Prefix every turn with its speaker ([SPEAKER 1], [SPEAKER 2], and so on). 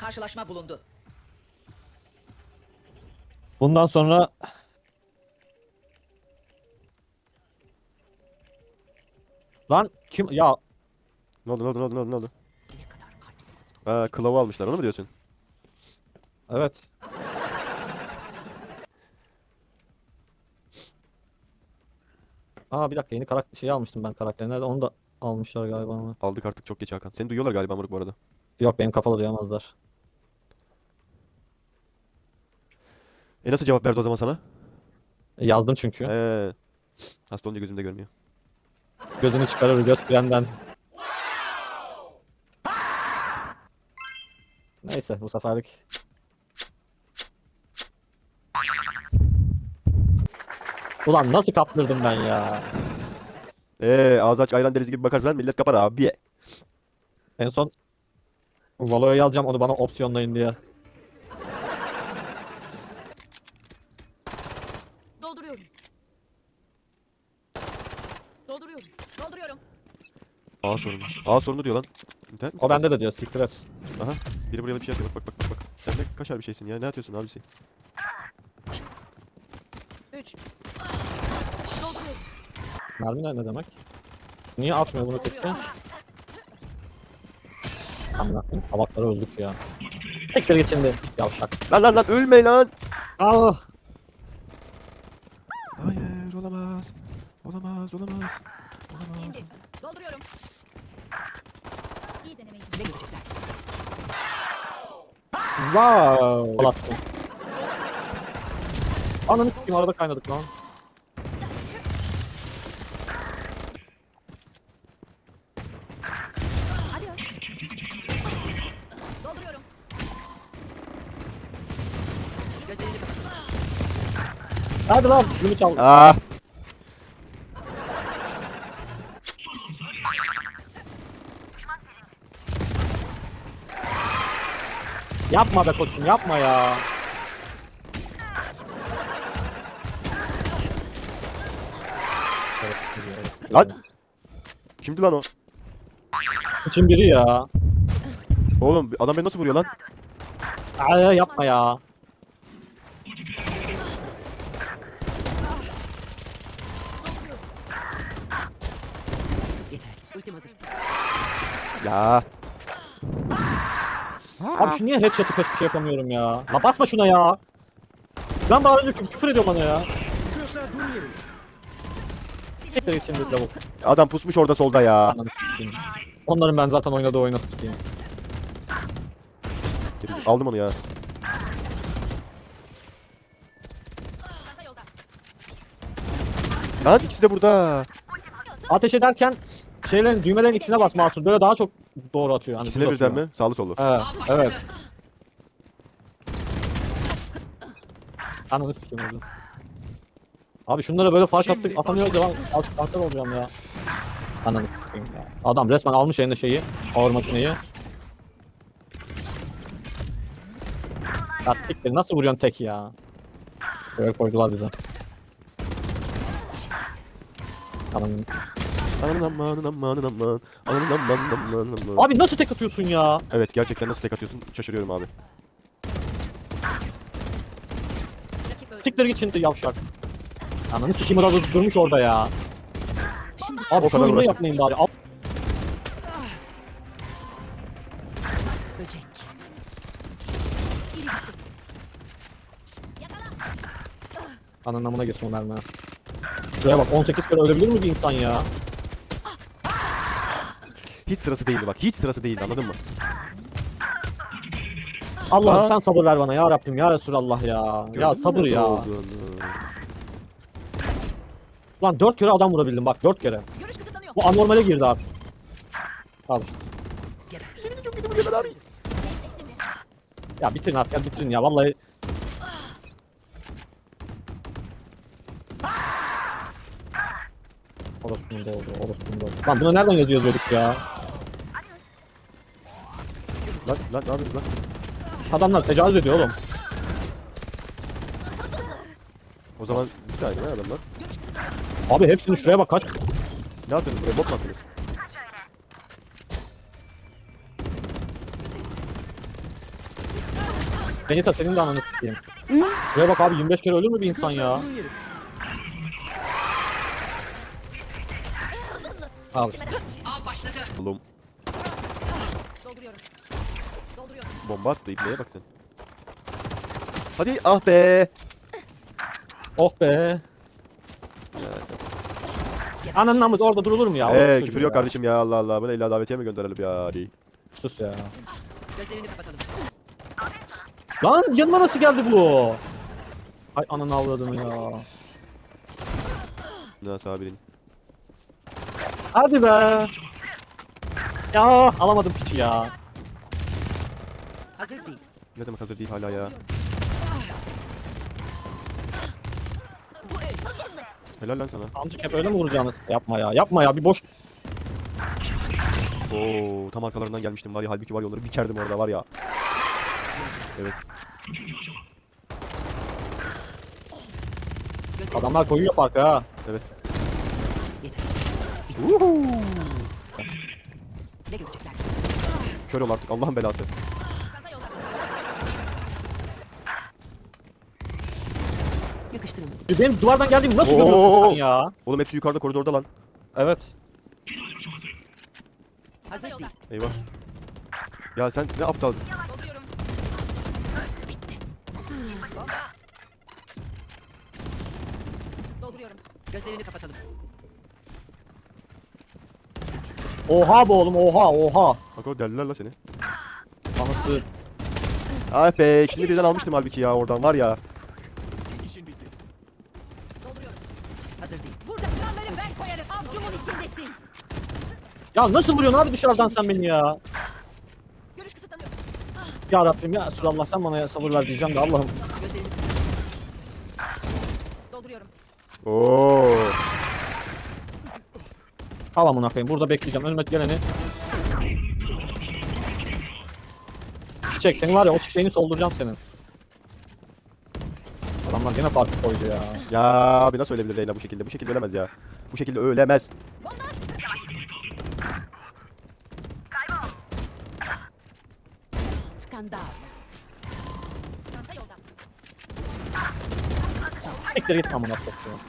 [SPEAKER 1] Karşılaşma bulundu.
[SPEAKER 2] Bundan sonra Lan kim ya
[SPEAKER 3] Ne oldu ne oldu ne oldu ne oldu ne oldu?
[SPEAKER 1] Ne kadar kalpsiz olduk.
[SPEAKER 3] Ha kılavu almışlar onu mu diyorsun?
[SPEAKER 2] evet. Aa bir dakika yeni karakter şey almıştım ben karakter. Nerede onu da almışlar galiba ama.
[SPEAKER 3] Aldık artık çok geç Hakan. Seni duyuyorlar galiba Moruk bu arada.
[SPEAKER 2] Yok benim kafalı duyamazlar.
[SPEAKER 3] E nasıl cevap verdi o zaman sana?
[SPEAKER 2] E, yazdım çünkü.
[SPEAKER 3] Ee, hasta olunca gözümde görmüyor.
[SPEAKER 2] Gözünü çıkarır göz frenden. Neyse bu seferlik. Ulan nasıl kaptırdım ben ya?
[SPEAKER 3] Ee, ağzı aç ayran derizi gibi bakarsan millet kapar abi.
[SPEAKER 2] En son Valo'ya yazacağım onu bana opsiyonlayın diye.
[SPEAKER 1] Dolduruyorum. Dolduruyorum. Dolduruyorum.
[SPEAKER 3] A sorunu. A sorunu diyor lan. İnternet mi?
[SPEAKER 2] O bende de diyor siktir et.
[SPEAKER 3] Aha. Biri buraya bir şey atıyor. Bak bak bak bak. Sen de kaşar bir şeysin ya. Ne atıyorsun abisi?
[SPEAKER 1] 3. Dolduruyorum.
[SPEAKER 2] Mermi ne, ne demek? Niye atmıyor bunu?
[SPEAKER 1] Dolduruyorum.
[SPEAKER 2] Amına koyayım tabakları öldük ya. Siktir git şimdi yavşak.
[SPEAKER 3] Lan lan lan ölme lan.
[SPEAKER 2] Ah!
[SPEAKER 3] Hayır. Olamaz olamaz. Olamaz.
[SPEAKER 1] İndi. Dolduruyorum. Ne görecekler?
[SPEAKER 2] Wow! Attım. Ananı s**eyim arada kaynadık lan.
[SPEAKER 1] Hadi ya. Dolduruyorum. Gözlerini kapat.
[SPEAKER 2] Hadi lan bunu çal.
[SPEAKER 3] Ah.
[SPEAKER 2] Yapma be koçum yapma ya.
[SPEAKER 3] Lan. Kimdi lan o?
[SPEAKER 2] İçin biri ya.
[SPEAKER 3] Oğlum adam beni nasıl vuruyor lan?
[SPEAKER 2] Aa, yapma ya.
[SPEAKER 1] Yeter. Ultim hazır.
[SPEAKER 3] Ya.
[SPEAKER 2] Abi şu niye headshot'ı peş şey yapamıyorum ya. La basma şuna ya. Ben daha önce küfür ediyor bana ya. Siktir git şimdi lavuk.
[SPEAKER 3] Adam pusmuş orada solda ya.
[SPEAKER 2] Ananı. Onların ben zaten oynadığı oyuna.
[SPEAKER 3] Geri- Aldım onu ya. Lan ikisi de burada.
[SPEAKER 2] Ateş ederken şeylerin düğmelerin ikisine bas Masur. Böyle daha çok doğru atıyor. Hani
[SPEAKER 3] İkisine
[SPEAKER 2] düz
[SPEAKER 3] birden
[SPEAKER 2] atıyor.
[SPEAKER 3] mi? Sağlı sollu.
[SPEAKER 2] Evet. Evet. Ananı sikeyim öldüm. Abi şunlara böyle fark attık atamıyoruz ya lan. Az kanser olacağım ya. Ananı sikeyim ya. Adam resmen almış eline şeyi. Ağır makineyi. Ya siktir nasıl vuruyorsun tek ya? Böyle koydular bize. Ananı.
[SPEAKER 3] Aman aman aman aman. Aman aman aman aman.
[SPEAKER 2] Abi nasıl tek atıyorsun ya?
[SPEAKER 3] Evet gerçekten nasıl tek atıyorsun şaşırıyorum abi.
[SPEAKER 2] Siktir git şimdi yavşak. Ananı sikeyim orada durmuş orada ya.
[SPEAKER 1] Şimdi
[SPEAKER 2] Abi şu oyunu yapmayın bari. Al-
[SPEAKER 1] böcek.
[SPEAKER 2] Ananın amına geçsin o mermi. Şuraya bak 18 kere ölebilir mi bir insan ya?
[SPEAKER 3] Hiç sırası değildi bak. Hiç sırası değildi anladın mı?
[SPEAKER 2] Allah'ım
[SPEAKER 3] Aa.
[SPEAKER 2] sen sabır ver bana ya Rabbim ya Resulallah ya. ya sabır ya.
[SPEAKER 3] olduğunu?
[SPEAKER 2] Lan 4 kere adam vurabildim bak 4 kere.
[SPEAKER 1] Görüş kısıtlanıyor.
[SPEAKER 2] Bu anormale girdi abi. Al işte.
[SPEAKER 1] Geber.
[SPEAKER 3] abi.
[SPEAKER 1] Gençleştim resmen.
[SPEAKER 2] Ya bitirin artık ya bitirin ya vallahi. Orospunun da oldu, orospunun da oldu. Lan buna nereden yazı yazıyorduk ya?
[SPEAKER 3] Lan lan yapıyorsun lan?
[SPEAKER 2] Adamlar tecavüz ediyor oğlum.
[SPEAKER 3] O zaman saydı ne adamlar?
[SPEAKER 2] Abi hepsini şuraya bak kaç.
[SPEAKER 3] Ne yaptınız buraya? Bot mu attınız?
[SPEAKER 2] Benita senin de ananı sikeyim. Şuraya bak abi 25 kere ölür mü bir insan ya? Al.
[SPEAKER 1] Av başladı.
[SPEAKER 3] Oğlum
[SPEAKER 1] Dolduruyorum. Dolduruyorum.
[SPEAKER 3] bomba attı ipliğe bak sen. Hadi ah be.
[SPEAKER 2] Oh be. Ananın amı orada durulur mu ya? Orası
[SPEAKER 3] Eee
[SPEAKER 2] çocuğu
[SPEAKER 3] küfür yok
[SPEAKER 2] ya.
[SPEAKER 3] kardeşim ya Allah Allah. Bunu illa davetiye mi gönderelim ya? Hadi.
[SPEAKER 2] Sus ya.
[SPEAKER 1] Gözlerini kapatalım.
[SPEAKER 2] Lan yanıma nasıl geldi bu? Ay ananı avradım ya.
[SPEAKER 3] Ne sabirin.
[SPEAKER 2] Hadi be. Ya alamadım piçi ya.
[SPEAKER 1] Hazır değil.
[SPEAKER 3] Ne demek hazır değil hala ya. Helal lan sana.
[SPEAKER 2] Amcık hep öyle mi vuracağınız? Yapma ya. Yapma ya. Bir boş.
[SPEAKER 3] Oo tam arkalarından gelmiştim var ya halbuki var ya onları biçerdim orada var ya. Evet.
[SPEAKER 2] Adamlar koyuyor farkı ha.
[SPEAKER 3] Evet. Uhu.
[SPEAKER 1] Ne görecekler?
[SPEAKER 3] Kör ol artık Allah'ın belası.
[SPEAKER 1] Yakıştırın.
[SPEAKER 2] Benim duvardan geldiğimi nasıl
[SPEAKER 3] Oo.
[SPEAKER 2] görüyorsun sen ya?
[SPEAKER 3] Oğlum hepsi yukarıda koridorda lan.
[SPEAKER 2] Evet.
[SPEAKER 1] Hazır değil.
[SPEAKER 3] Eyvah. Ya sen ne aptal.
[SPEAKER 1] Dolduruyorum. Gözlerini kapatalım.
[SPEAKER 2] Oha bu oğlum oha oha.
[SPEAKER 3] Bak o deldiler la seni.
[SPEAKER 2] Anası.
[SPEAKER 3] Ah be ikisini birden almıştım halbuki ya oradan var ya.
[SPEAKER 1] Hazır değil. Burada kuralları ben koyarım. Avcumun içindesin.
[SPEAKER 2] Ya nasıl vuruyorsun abi dışarıdan sen beni ya?
[SPEAKER 1] Görüş kısıtlanıyor.
[SPEAKER 2] Ya Rabbim ya Resulallah sen bana sabır ver diyeceğim de Allah'ım.
[SPEAKER 1] Gözlerini Dolduruyorum.
[SPEAKER 3] Oo.
[SPEAKER 2] Al amına koyayım. Burada bekleyeceğim. Önüme geleni. Çiçek seni var ya o çiçeğini solduracağım senin. Adamlar yine farklı koydu ya.
[SPEAKER 3] Ya abi nasıl ölebilir Leyla bu şekilde? Bu şekilde ölemez ya. Bu şekilde ölemez.
[SPEAKER 1] Skandal.
[SPEAKER 2] Siktir git amına soktuğum.